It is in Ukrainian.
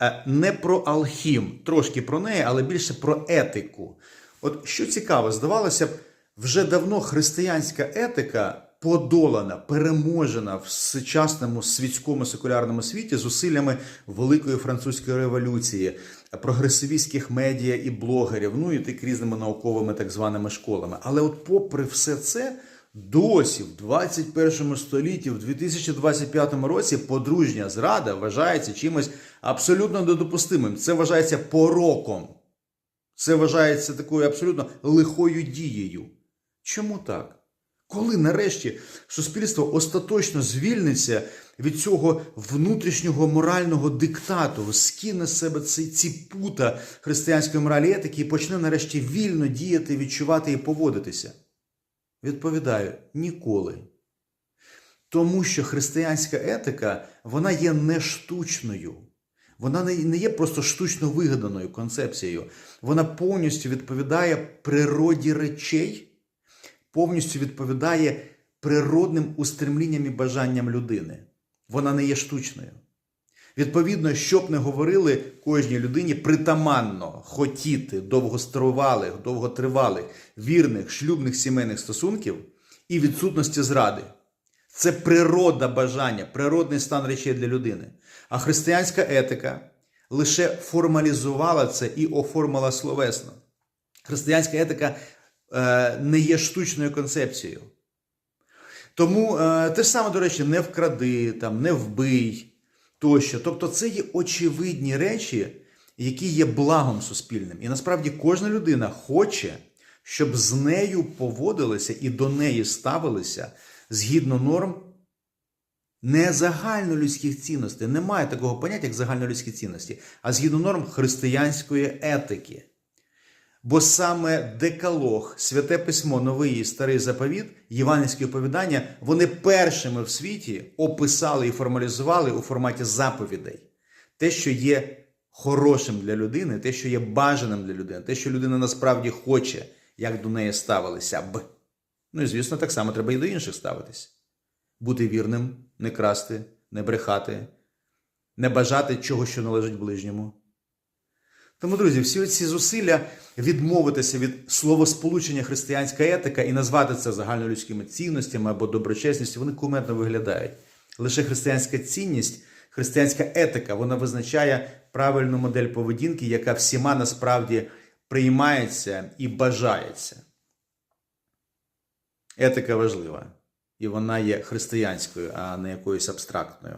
Е, Не про алхім, трошки про неї, але більше про етику. От що цікаво, здавалося б, вже давно християнська етика подолана, переможена в сучасному світському секулярному світі зусиллями Великої французької революції, прогресивістських медіа і блогерів, ну і так різними науковими так званими школами. Але от, попри все це, досі в 21 столітті, в 2025 році, подружня зрада вважається чимось абсолютно недопустимим. Це вважається пороком. Це вважається такою абсолютно лихою дією. Чому так? Коли нарешті суспільство остаточно звільниться від цього внутрішнього морального диктату, скине себе ці, ці пута християнської моралі етики і почне нарешті вільно діяти, відчувати і поводитися? Відповідаю, ніколи. Тому що християнська етика вона є не штучною. Вона не є просто штучно вигаданою концепцією. Вона повністю відповідає природі речей, повністю відповідає природним устремлінням і бажанням людини. Вона не є штучною. Відповідно, що б не говорили кожній людині, притаманно хотіти довгостривалих, довготривалих, вірних шлюбних сімейних стосунків і відсутності зради. Це природа бажання, природний стан речей для людини. А християнська етика лише формалізувала це і оформила словесно. Християнська етика е, не є штучною концепцією. Тому е, те ж саме, до речі, не вкради, там, не вбий тощо. Тобто, це є очевидні речі, які є благом суспільним. І насправді кожна людина хоче, щоб з нею поводилися і до неї ставилися згідно норм не загальнолюдських цінностей. Немає такого поняття, як загальнолюдські цінності, а згідно норм християнської етики. Бо саме Декалог, Святе Письмо, Новий і Старий Заповіт, Євангельські оповідання, вони першими в світі описали і формалізували у форматі заповідей те, що є хорошим для людини, те, що є бажаним для людини, те, що людина насправді хоче, як до неї ставилися б. Ну і звісно, так само треба і до інших ставитись. Бути вірним, не красти, не брехати, не бажати чого, що належить ближньому. Тому, друзі, всі ці зусилля відмовитися від словосполучення християнська етика і назвати це загальнолюдськими цінностями або доброчесністю, вони кумедно виглядають. Лише християнська цінність, християнська етика, вона визначає правильну модель поведінки, яка всіма насправді приймається і бажається. Етика важлива, і вона є християнською, а не якоюсь абстрактною.